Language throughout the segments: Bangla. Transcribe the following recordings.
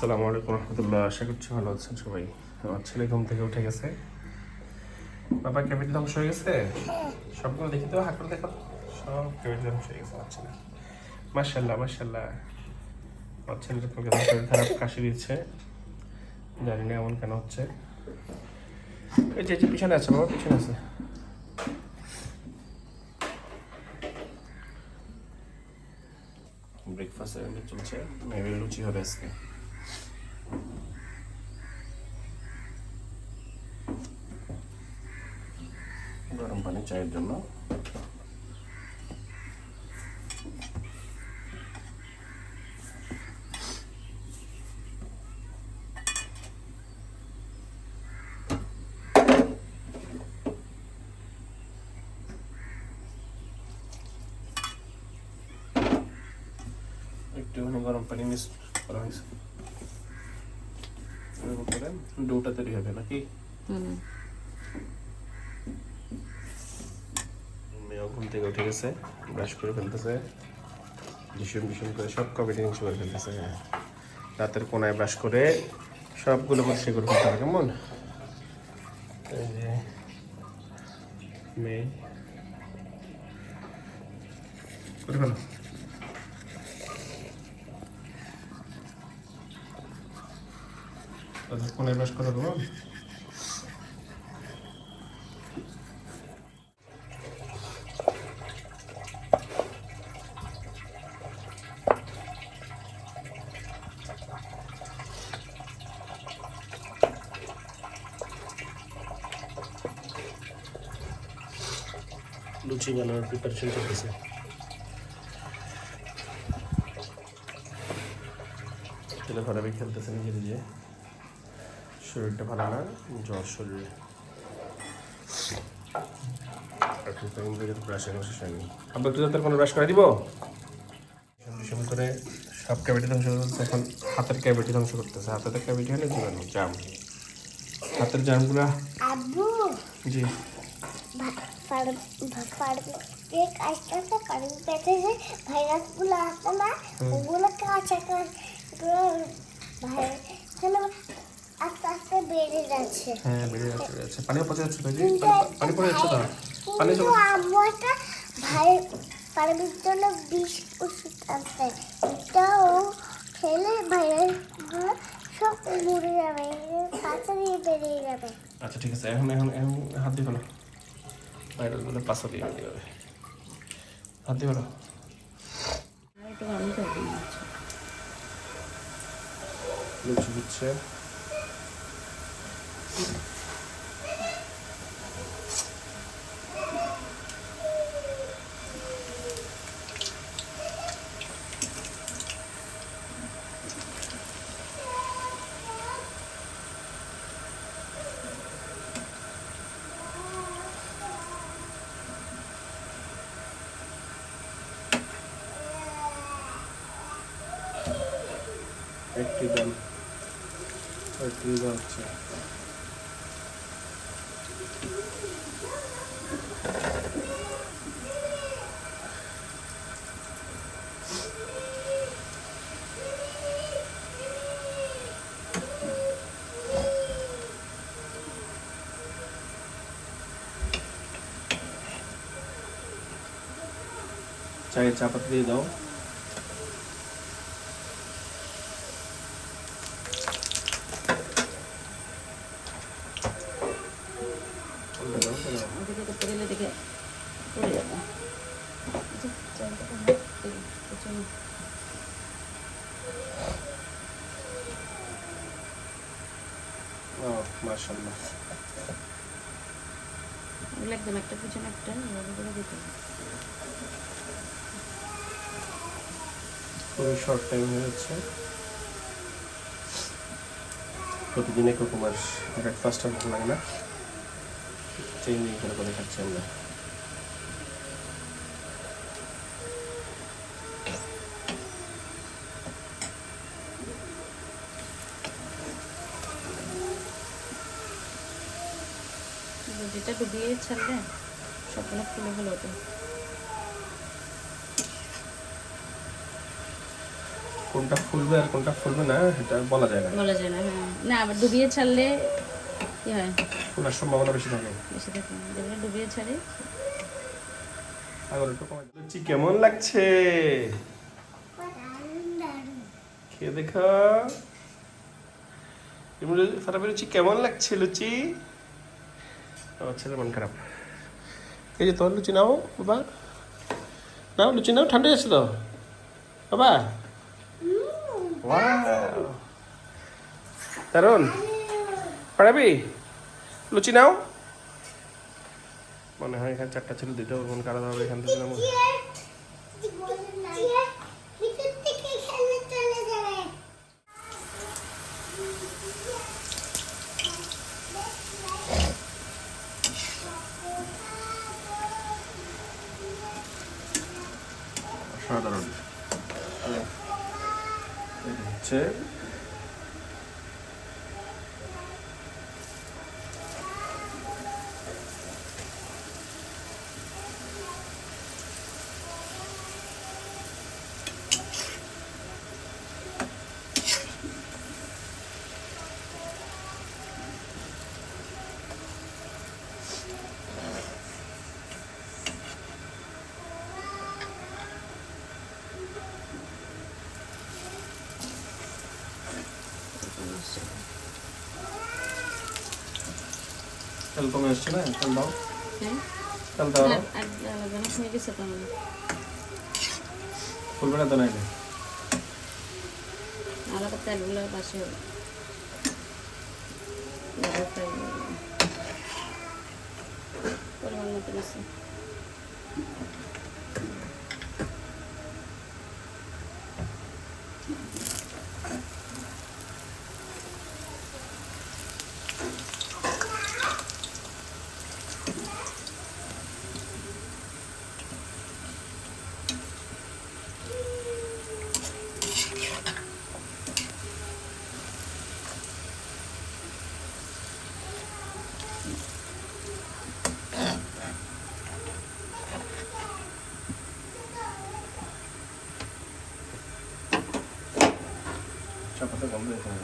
আসসালামু আলাইকুম রহমতুল্লাহ, আশা করছি ভালো আছেন সবাই। আমার ছেলে ঘুম থেকে উঠে গেছে। বাবা ক্যাবিট ধ্বংস হয়ে গেছে? সবগুলো দেখি তো হাত করে দেখো সব ক্যাবিট ধ্বংস হয়ে গেছে আমার ছেলে। মার্শাল্লাহ মার্শাল্লাহ আমার ছেলের কলকাতা শরীর খারাপ, কাশি দিচ্ছে। জানি না এমন কেন হচ্ছে। এই যে পিছনে আছে বাবা, পিছনে আছে। ব্রেকফাস্ট চলছে। মেবি লুচি হবে আজকে। গরম পানি চায়ের জন্য। একটুখানি গরম পানি মিক্স করা হয়েছে। তৈরি হবে নাকি? মেয়েও থেকে উঠে গেছে ব্রাশ করে ফেলতেছে, ভীষণ ভীষণ করে সব কমেডি অংশ করে ফেলতেছে। হ্যাঁ রাতের কোনায় ব্রাশ করে সবগুলো পরিষ্কার করে ফেলতে হবে, কেমন? মেয়ে। করে ফেলো তাদের কোনায় ব্রাশ করে দেবো লুচি বানানোর প্রিপারেশন চলতেছে ছেলে ঘরে খেলতেছে নিজে নিজে। শরীরটা ভালো না জ্বর শরীরে। আব্বা একটু দাঁতের কোনো ব্রাশ করে দিব? করে সব ক্যাভিটি ধ্বংস করতেছে এখন হাতের ক্যাভিটি ধ্বংস করতেছে। হাতের ক্যাভিটি হলে জীবাণু জাম। হাতের জামগুলা জি। যে কাজটা আছে কারেন্ট পেটেছে ভাইরাসগুলো আসে না ওগুলো কাঁচা কাঁচগুলো আস্তে আস্তে বেড়ে যাচ্ছে। হ্যাঁ বেড়ে যাচ্ছে পানিও পচে যাচ্ছে তো পানি- পানি পড়ে যাচ্ছে তো? পানি কিন্তু আম্মু একটা ভাই পারবির জন্য বিষ ওষুধ আনতে এটাও খেলে ভাইরাসগুলো সব মরে যাবে কাঁচা দিয়ে বেরিয়ে যাবে। আচ্ছা ঠিক আছে। এখন এখন এখন হাত দিয়ে ফেলো ভাইরাসগুলো পাশা দিয়ে দিয়ে হবে। হাত দিয়ে ফেলো লুচি দিচ্ছে একটি দাম একটি হচ্ছে চায়ের চা পাতা দিয়ে দাও ওটা দাও, ওটা দাও। ওদিকে করতে গেলে দেখে পড়ে যাব এই যে চালটাকে হাত দিয়ে পেছনে ও মাশাআল্লাহ। এগুলো একদম একটা পিছনে একটা এভাবে করে দিতে। খুবই শর্ট টাইম হয়ে যাচ্ছে। প্রতিদিন একরকম আর ব্রেকফাস্ট আর ভালো লাগে না। চেঞ্জিং করে করে খাচ্ছি আমরা যেটা ডুবিয়ে ছাড়লে সবগুলো ফুলে ফুলে ওঠে কোনটা ফুলবে আর কোনটা ফুলবে না এটা বলা যায় না। বলা যায় না হ্যাঁ। না আবার ডুবিয়ে ছাড়লে কি হয়? ফুলার সম্ভাবনা বেশি থাকে। বেশি থাকে। যেগুলো ডুবিয়ে ছাড়ে। আবার একটু কমাই। লুচি কেমন লাগছে? খেয়ে দেখো। ফাটাফি লুচি কেমন লাগছে লুচি? আমার ছেলের মন খারাপ। এই যে তোমার লুচি নাও বাবা। নাও লুচি নাও ঠান্ডা যাচ্ছে তো। বাবা। দারুণ পাঠাবি লুচি নাও। মনে হয় এখানে চারটা ছিল দুটো মন খারাপ হবে এখান থেকে സാധാരണ গেছে তো ফুলবে না তো নাইলে? আর আবার তেলগুলো পাশে। পরিমাণ মতো দিচ্ছি চাপাতে গন্ধ এখানে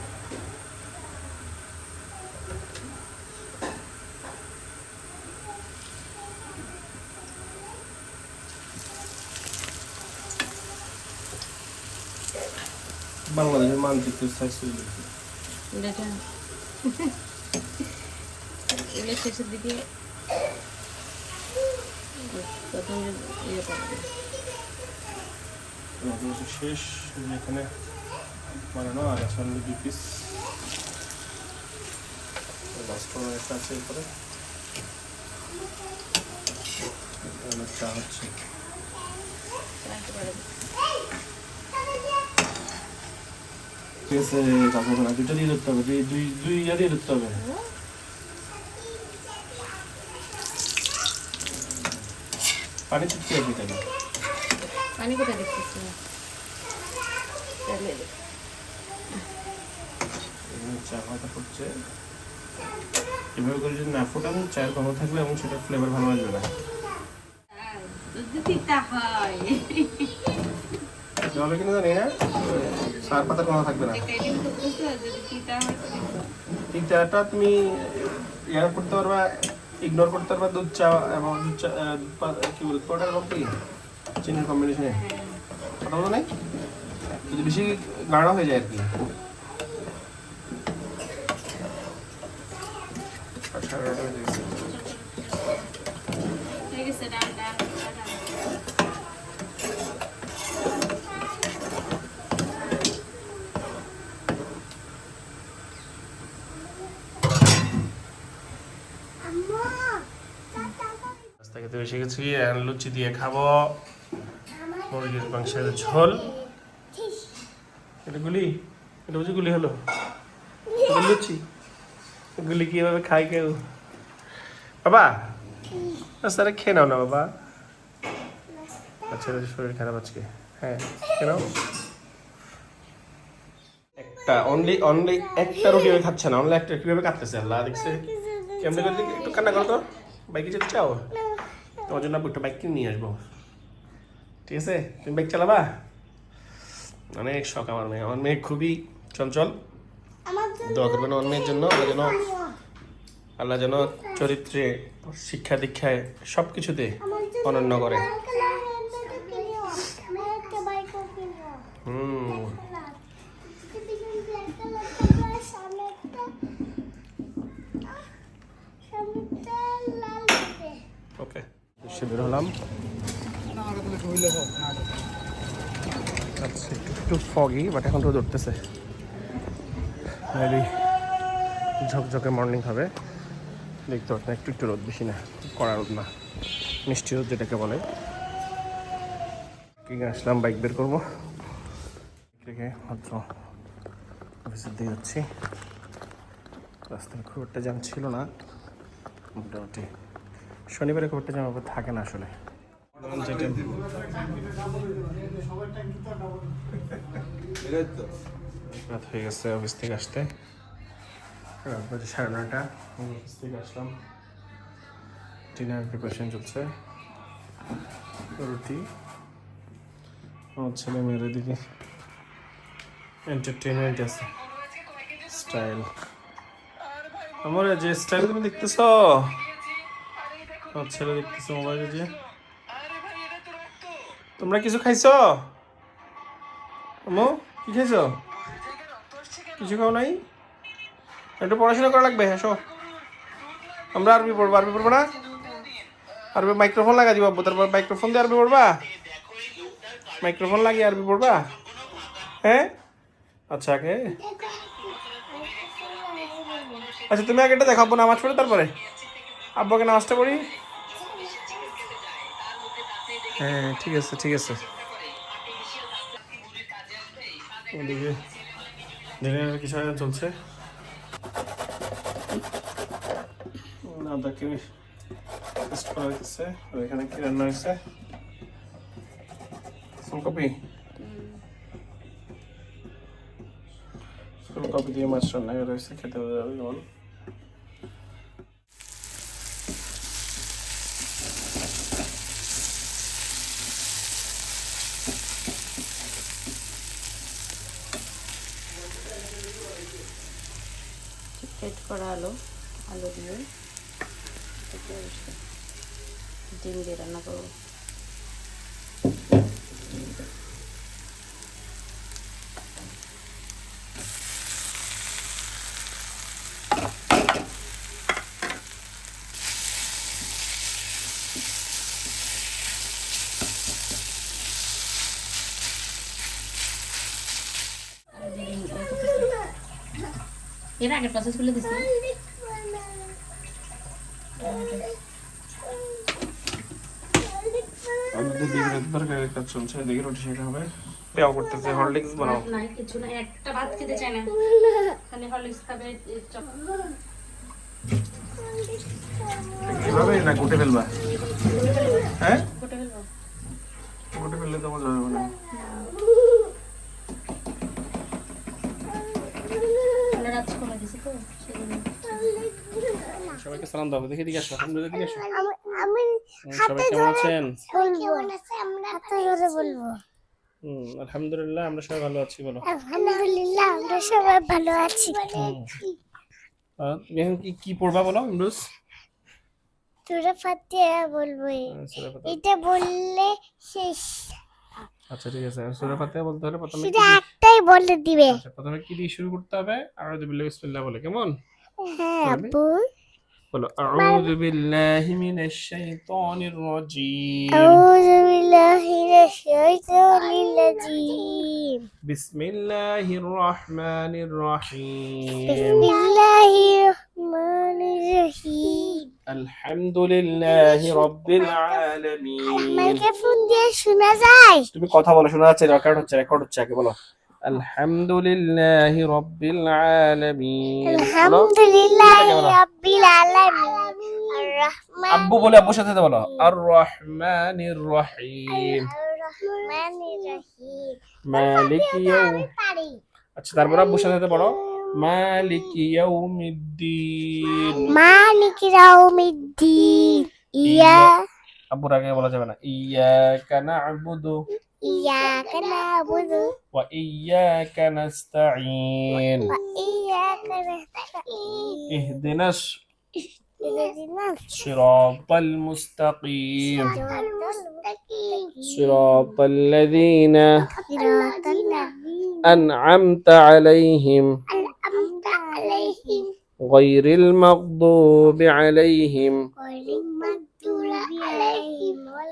বাংলাদেশের মানচিত্র সাইজ এগুলো শেষের দিকে প্রথম যে ইয়ে করবে শেষ এখানে বানানো আর আছে অনলি দুই পিস লাস্ট একটা আছে এরপরে অনেক চা হচ্ছে রাখতে পারে ঠিক আছে কাকু না। দুইটা দিয়ে ধরতে হবে দুই দুই দুই ইয়া দিয়ে ধরতে হবে। পানি চুক্তি আছে কেন পানি কোথায় দেখতেছি? চা পাতা ফুটছে। এভাবে করে যদি না ফোটান চায়ের গন্ধ থাকলে এবং সেটা ফ্লেভার ভালো আসবে না। যদি তিতা হয়। হবে কিনা জানি না সার পাতার কোনো থাকবে না। একটা এডিট করতেছো যদি তিতা তো দেখো। তিনটাটা তুমি ইয়ার করতে পারবা ইগনোর করতে পারবা, দুধ চা এবং দুধ চা কি বলে পাউডার এবং কি? চিনির কম্বিনেশনে কথা বলো নাই? যদি বেশি গাঢ় হয়ে যায় আর কি আর সাড়ে নটা বেজে গেছে। হয়ে গেছে ডান ডান ডান, ডান। আম্মা রাস্তা খেতে এসে গেছি এখন লুচি দিয়ে খাব। মুরগির মাংসের ঝোল। এটা গুলি? এটা বুঝি গুলি হলো? লুচি? গুলি কীভাবে খাই কেউ? বাবা! রাস্তাটা খেয়ে নাও না, বাবা। আচ্ছা শরীর খারাপ আজকে। হ্যাঁ কেন একটা অনলি অনলি একটা রুটি খাচ্ছে না অনলি একটা, কীভাবে কাটতেছে আল্লাহ, দেখছে? কেমন করে একটু কান্না করো তো। বাইকে যেতে চাও? তোমার জন্য একটু বাইক কিনে নিয়ে আসব। ঠিক আছে? তুমি বাইক চালাবা? অনেক শখ আমার মেয়ে। আমার মেয়ে খুবই চঞ্চল। দোয়া করবেন আমার মেয়ের জন্য। আল্লাহ যেন আল্লাহ যেন চরিত্রে শিক্ষা দীক্ষায় সব কিছুতে অনন্য করে। ওকে সে বের হলাম। আচ্ছা একটু ফগি বাট এখন রোদ উঠতেছে। ঝকঝকে মর্নিং হবে। দেখতে পাচ্ছেন একটু একটু রোদ, বেশি না, কড়া রোদ না। মিষ্টি রোদ যেটাকে বলে। কি আসলাম বাইক বের করব। রেখে মাত্র অফিসের দিয়ে যাচ্ছি। রাস্তায় খুব একটা জ্যাম ছিল না। মোটামুটি শনিবারে খুব একটা জ্যাম থাকে না আসলে। রাত হয়ে গেছে অফিস থেকে আসতে। রাত বাজে সাড়ে আমি অফিস থেকে আসলাম। ডিনার প্রিপারেশন চলছে। রুটি। আমার ছেলে মেয়ের দিকে এন্টারটেনমেন্ট আছে। স্টাইল আমার যে স্টাইল তুমি দেখতেছ আমার ছেলে দেখতেছো মোবাইলে যে। তোমরা কিছু খাইছো? আমো কি খাইছো? কিছু খাও নাই? একটু পড়াশোনা করা লাগবে হ্যাঁ আমরা আরবি পড়ব আরবি পড়ব না? আরবি মাইক্রোফোন লাগা দিব তারপর মাইক্রোফোন দিয়ে আরবি পড়বা? মাইক্রোফোন লাগিয়ে আরবি পড়বা? হ্যাঁ? আচ্ছা আগে। আচ্ছা তুমি আগে এটা দেখাবো নামাজ পড়ে তারপরে। আব্বাকে নামাজটা পড়ি? হ্যাঁ ঠিক আছে ঠিক আছে। ওদিকে কিছু আয়োজন চলছে। আদাকে টেস্ট করা হয়েছে আর এখানে কি রান্না হয়েছে ফুলকপি? ফুলকপি দিয়ে মাছ রান্না করা হয়েছে খেতে যাবে বল পেট করা আলু আলু দিয়ে এটা ডিম দিয়ে রান্না করব এর আগের প্রসেস খুলে দিছি আমাদের দিকে তরকারির কাজ চলছে দেখি রুটি সেটা হবে। পেয়াও করতেছে হরলিক্স বানাও। না কিছু না একটা ভাত খেতে চায় না। খালি হরলিক্স খাবে এই কীভাবে না কুটে ফেলবা। হ্যাঁ? কুটে ফেলব। গুটে ফেললে তো মজা হবে। সবাইকে সালাম দাও দেখে দিকে আসো আলহামদুলিল্লাহ দিকে আসো। সবাই কেমন আছেন? বলব। হুম আলহামদুলিল্লাহ আমরা সবাই ভালো আছি বলো। আলহামদুলিল্লাহ আমরা সবাই ভালো আছি তুমি কি কি পড়বা বলো ইমরুজ? তোরা ফাতিহা বলব এটা বললে শেষ। আচ্ছা ঠিক আছে সূরা ফাতিহা বলতে হলে প্রথমে দিয়ে- একটাই বলে দিবে। আচ্ছা প্রথমে কি দিয়ে শুরু করতে হবে? আউযু বিল্লাহি বিসমিল্লাহ বলে কেমন? হ্যাঁ আব্বু। বলো আউযু বিল্লাহি মিনাশ শাইতানির যায়? তুমি কথা বলো শোনা যাচ্ছে রেকর্ড হচ্ছে রেকর্ড হচ্ছে আগে বলো। আলহামদুলিল্লাহি রাব্বিল আলামিন। আলহামদুলিল্লাহি রাব্বিল আলামিন। আব্বু বলে আব্বুর সাথে বলো। আর রহমানির রহিম। মালিক ইয়াউম আচ্ছা তারপর আব্বুর সাথে বলো। মালিক ইয়াউমিদ্দিন। মালিক ইয়াউমিদ্দিন। ইয়া আব্বুর আগে বলা যাবে না। ইয়া কানা আবুদু إياك نعبد. وإياك نستعين. وإياك نستعين. اهدنا صراط المستقيم. صراط الذين أنعمت عليهم. غير المغضوب عليهم.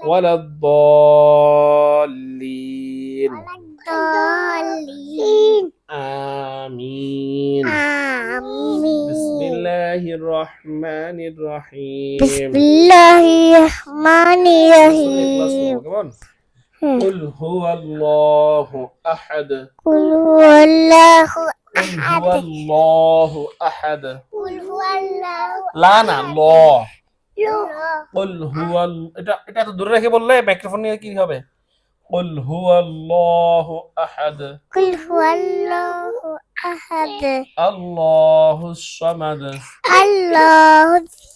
ولا الضالين. الضالين. آمين. آمين. بسم الله الرحمن الرحيم. بسم الله الرحمن الرحيم. قل هو الله أحد. قل هو الله قل هو الله أحد. قل هو الله لا না الله الله قل هو ال- এটা এটা তো দূরে রেখে বললে মাইক্রোফোন নিয়ে কি হবে قل هو الله أحد قل هو الله أحد الله الصمد الله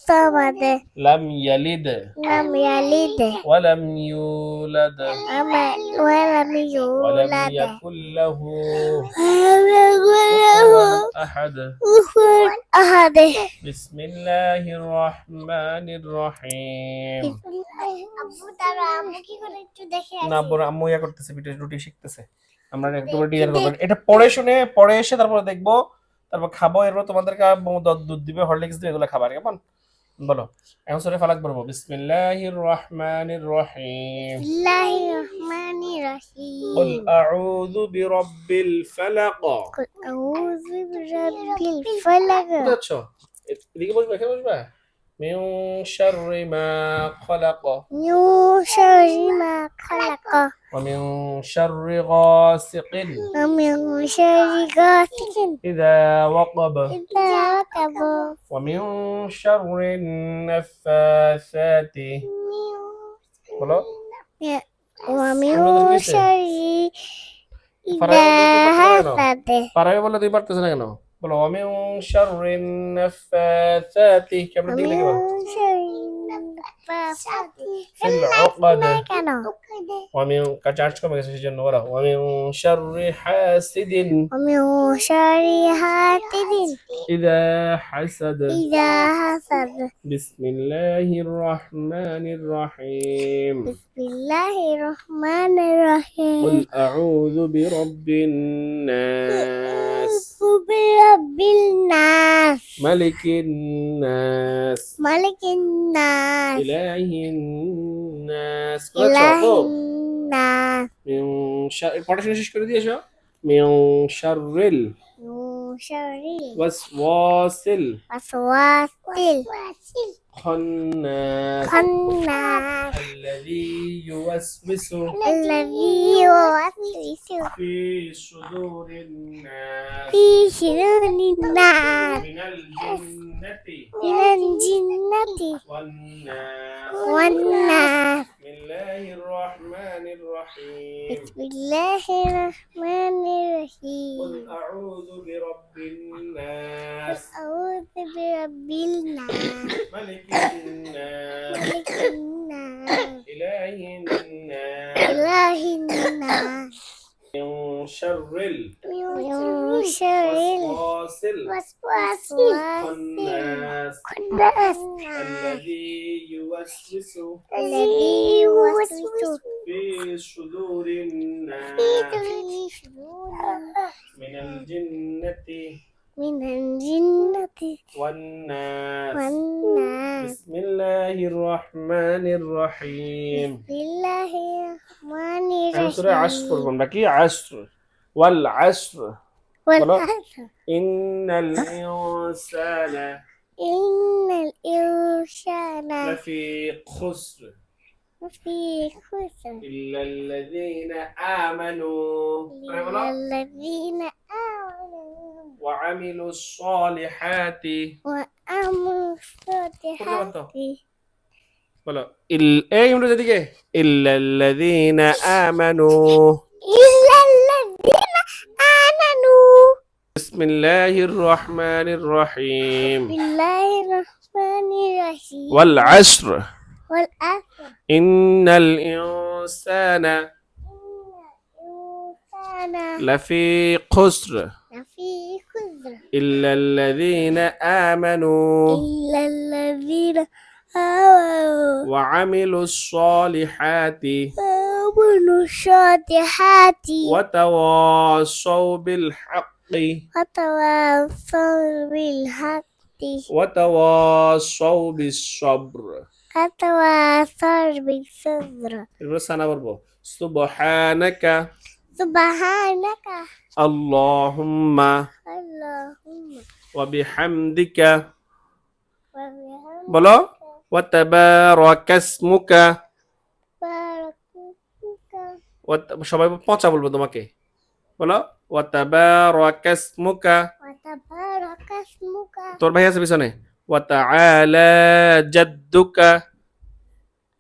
الصمد لم يلد لم يلد ولم يولد وما- ولم ولم يولد يكن له ولم يكن له أحد كفوا أحد بسم الله الرحمن الرحيم আব্বু তারা আম্মু কি করে একটু দেখে না বড় আম্মু ইয়া করতেছে পিঠে রুটি শিখতেছে আমরা একটু ডিজাইন করবো এটা পড়ে শুনে পড়ে এসে তারপরে দেখবো তারপর খাবো এরপর তোমাদেরকে আম্মু দুধ দুধ দিবে হরলিক্স দিবে এগুলো খাবার কেমন بسم الله الرحمن الرحيم পড়বো। বিসমিল্লাহির রহমানির রহিম। قل أعوذ برب الفلق قل أعوذ برب الفلق من شر ما خلق من شر ما خلق ومن شر غاسق ومن شر غاسق إذا وقب إذا وقب ومن شر النفاثات বলো ومن আমাদের কিসে? شر إذا ফারাবি বলতে পারছো না কেন? حسد পারাবি বলে তুই পারতেছ না কেন বলো অমিউ শাররিন নাফাসাতি কেমন দিকে লিখে বলো في العقد ومن كاتشارش كما كسر جن ورا ومن شر حاسد. ومن شر حاسد. إذا حسد. إذا حسد. بسم الله الرحمن الرحيم. بسم الله الرحمن الرحيم. قل أعوذ برب الناس. برب الناس. ملك الناس. ملك الناس. إله الناس إله করেছো? الناس من شر পড়াশোনা শেষ করে দিয়েছো من شر من شر الوسواس الوسواس الخناس الذي يوسوس الذي يوسوس في صدور الناس. في شرور الناس. من الجنة. من الجنة. والناس. والناس. بسم الله الرحمن الرحيم. بسم الله الرحمن قل الرحيم أعوذ برب الناس. الناس ملك الناس ملك الناس إله الناس إله الناس من شر من شر الوسواس الوسواس الخناس الذي يوسوس الذي يوسوس الناس. في صدور الناس. من الجنة من الجنة والناس والناس بسم الله الرحمن الرحيم بسم الله الرحمن এখন সূরা الرحيم আসর পড়বো আমরা কি আসর ওয়াল আসর والعصر إن الإنسان إن الإنسان لفي خسر لفي خسر إلا الذين آمنوا إلا الذين آمنوا وعملوا الصالحات وأمروا الصالحات বলো ইল এই ইমরান এদিকে إلا الذين آمنوا إلا الذين آمنوا بسم الله الرحمن الرحيم بسم الله الرحمن الرحيم والعصر والعصر إن الإنسان إن أنا লাফি খুসর لفي خضر إلا الذين آمنوا إلا الذين آمنوا وعملوا الصالحات وآمنوا الصالحات وتواصوا بالحق وتواصوا بالحق وتواصوا بالصبر وتواصوا بالصبر এরপরে সানা বলবো سبحانك سبحانك اللهم اللهم وبحمدك وبحمدك বলো وتبارك اسمك باركتك وت- সবাই পচা বলবো তোমাকে বলো وتبارك اسمك وتبارك اسمك তোর ভাই আছে পিছনে وتعالى جدك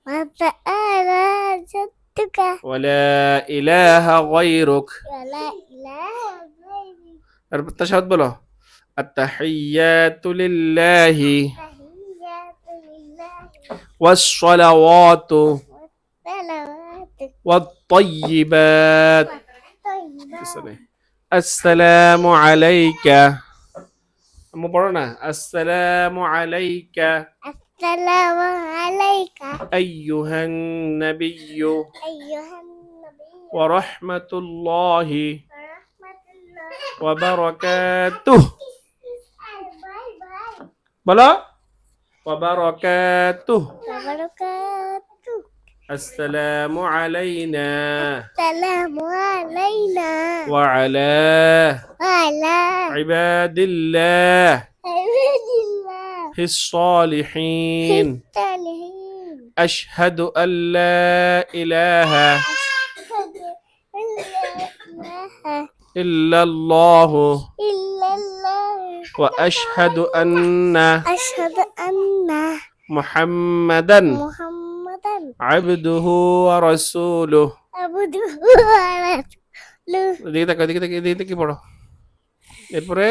وتعالى عبدك ولا إله غيرك. ولا إله غيرك. التشهد بلو التحيات لله. التحيات لله. والصلوات. والصلوات. والطيبات. والطيبات. السلام عليك. مبرنة السلام عليك. السلام عليك. أيها النبي. أيها النبي. ورحمة الله. ورحمة الله. وبركاته. بلا. وبركاته. وبركاته. السلام علينا. السلام علينا. وعلى وعلى عباد الله. عباد الله. الصالحين أشهد أن لا إله إلا الله إلا الله وأشهد أن أشهد أن محمدا محمدا عبده ورسوله عبده ورسوله دقيقة دقيقة دقيقة دقيقة এরপরে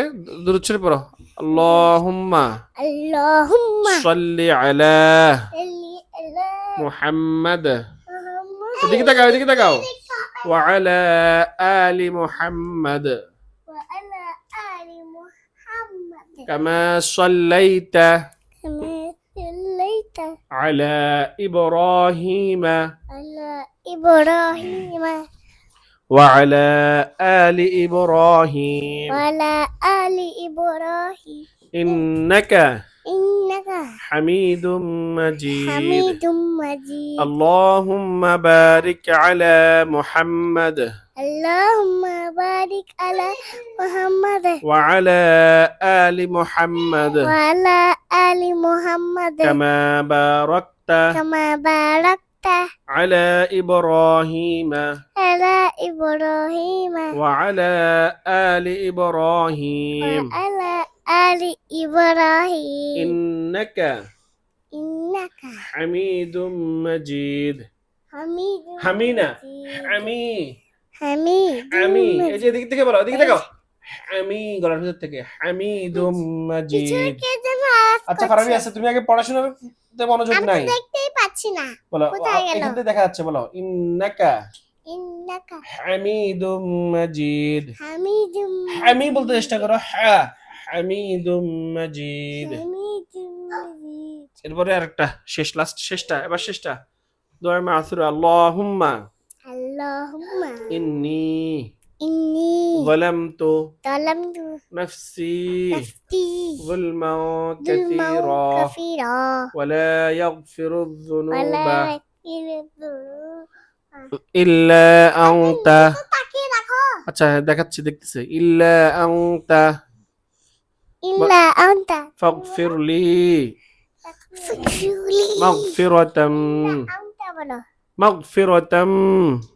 দুরুচ্ছের পর আল্লাহুম্মা আল্লাহুম্মা সাল্লি আলা মুহাম্মাদ এদিকে তাকাও এদিকে তাকাও ওয়া আলা আলি মুহাম্মাদ ওয়া আলা আলি মুহাম্মাদ কামা সাল্লাইতা কামা সাল্লাইতা আলা ইব্রাহিমা আলা ইব্রাহিমা وعلى آل إبراهيم. وعلى آل إبراهيم. إنك إنك حميد مجيد. حميد مجيد. اللهم بارك على محمد. اللهم بارك على محمد. وعلى آل محمد. وعلى آل محمد. كما باركت كما باركت على إبراهيم على إبراهيم وعلى آل إبراهيم وعلى آل إبراهيم إنك إنك حميد مجيد حميد حمينا مجيد. حمي حميد حمي مجيد. এই যে এদিক থেকে বলো এদিকে দেখাও হামি গলার ভিতর থেকে হামিদুম মাজিদ। আচ্ছা ফারাবি আছে তুমি আগে পড়াশোনার মনোযোগ নাই। আমি দেখতেই পাচ্ছি না। বলো এখান থেকে দেখা যাচ্ছে বলো। ইন্নাকা। ইন্নাকা। হামিদুম মাজিদ। হামিদুম হামি বলতে চেষ্টা করো হ্যাঁ হামিদুম মাজিদ। এরপরে আরেকটা শেষ লাস্ট শেষটা এবার শেষটা। দোয়া মাসুর আল্লাহুম্মা। আল্লাহুম্মা। ইন্নী। إني ظلمت ظلمت نفسي نفسي ظلما ظلما كثيرا كثيرا ولا يغفر الذنوب ولا يغفر الذنوب إلا أنت তাকিয়ে রাখো আচ্ছা দেখাচ্ছি দেখতেছে ইল্লা আনতা إلا أنت ফাগফির লি فكرولي মাগফিরাতাম أنت বলো মাগফিরাতাম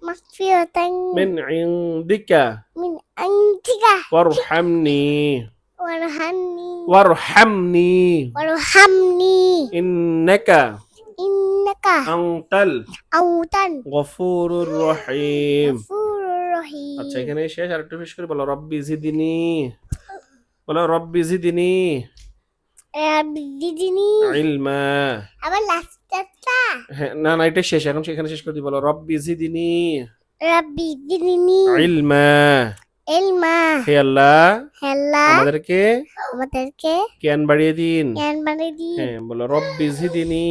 মাগফিরাতাম মিন ইনদিকা মিন ইনদিকা ওয়ারহামনি ওয়ারহামনি ওয়ারহামনি ওয়ারহামনি ইন্নাকা ইন্নাকা আনতাল আনতাল গফুরুর রহিম গফুরুর রহিম আচ্ছা এখানে শেষ। আরেকটু বেশ করে বলো রব্বি জিদিনি। বলো রব্বি জিদিনি। বিদিনি ইলমা না না এটা শেষ এখন সেখানে শেষ করে দিই বলো। রব্বি জিদিনি। রব্বি জিদিনি। ইলমা ইলমা হে আল্লাহ। হে আল্লাহ। আমাদেরকে আমাদেরকে জ্ঞান বাড়িয়ে দিন। জ্ঞান বাড়িয়ে দিন। হ্যাঁ বলো রব্বি জিদিনি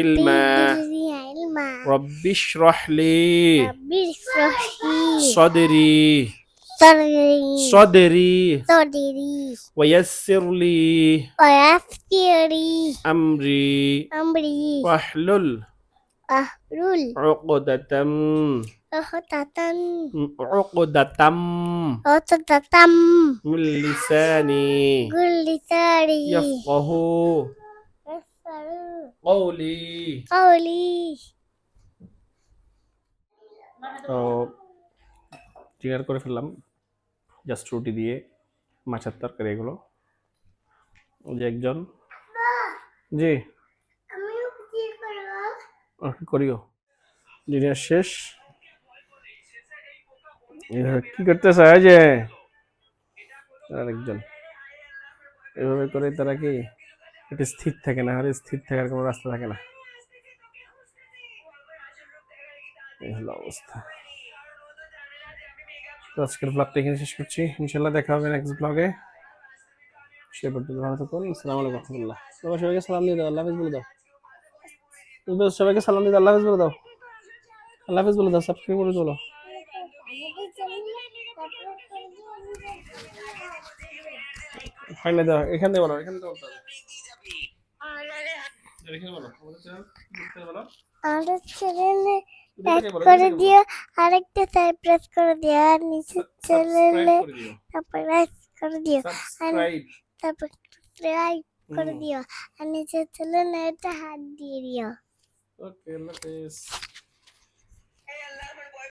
ইলমা ইলমা রব্বি ইশরাহলি রব্বি ইশরাহলি সাদরি। ইসরাহি صدري সদরি صدري সদরি ويسر لي ওয়াফতিরি أمري আমরি واحلل আহরুল عقدة অহতাতান عقدة অততাতাম من لساني গুলিসারি يفقه قولي কওলি তো ক্লিয়ার করে ফেললাম জাস্ট রুটি দিয়ে মাছের তরকারি এগুলো। যে একজন। জি। করিও। ডিনার শেষ। কি করতেছে এই যে? আরেকজন। এভাবে করে তারা কি? একটু স্থির থাকে না আর স্থির থাকার কোনো রাস্তা থাকে না। এই হলো অবস্থা। তো আজকের ব্লগটা এখানে শেষ করছি। ইনশাল্লাহ দেখা হবে নেক্সট ব্লগে সে পর্যন্ত ভালো থাকুন। আসসালামু আলাইকুম রহমতুল্লাহ। সবাই সবাইকে সালাম দিয়ে দাও। আল্লাহ হাফিজ বলে দাও। তুমি সবাইকে সালাম দিয়ে দাও, আল্লাহ হাফিজ বলে দাও। আল্লাহ হাফিজ বলে দাও। সাবস্ক্রাইব করে দিন ফাইনাল দাও। এখান বলো এখান থেকে বলতে হবে এখানে বলো। আমাদের চ্যানেল বলো। আমাদের চ্যানেলে বলো, করে দিও আরেকটা সাবস্ক্রাইব করে দিও আর নিচে। চ্যানেলে তারপর প্রেস করে দিও সাবস্ক্রাইব তারপর সাবস্ক্রাইব করে। দিও আর নিচের চ্যানেলে একটা হাত দিয়ে দিও ওকে আল্লাহ হাফিজ